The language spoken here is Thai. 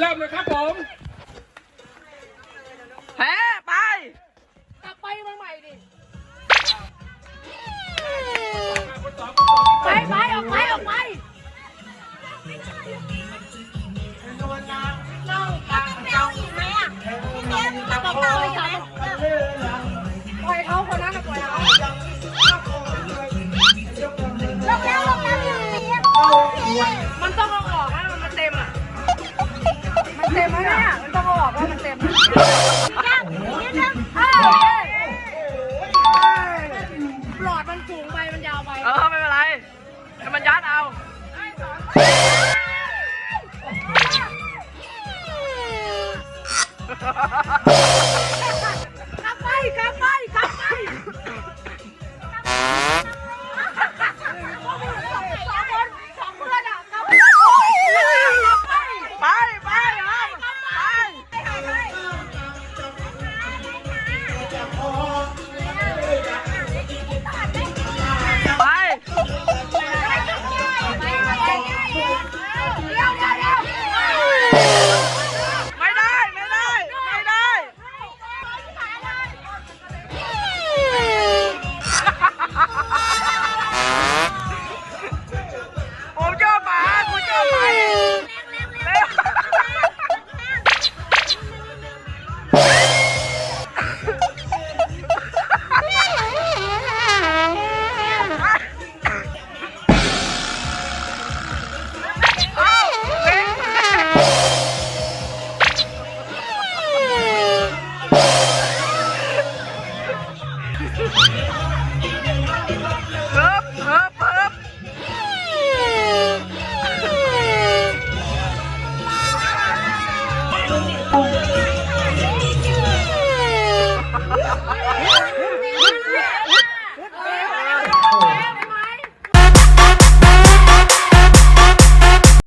เริ่มเลยครับผมแพ้ไปกลับไปมาใหม่ดิคนสองคนสองไปไปออกไปออกไป เอาออกแล้วมันเต็มเอ้ยหลอดมันสูงไปมันยาวไปเออไม่เป็นไรให้มันยัดเอา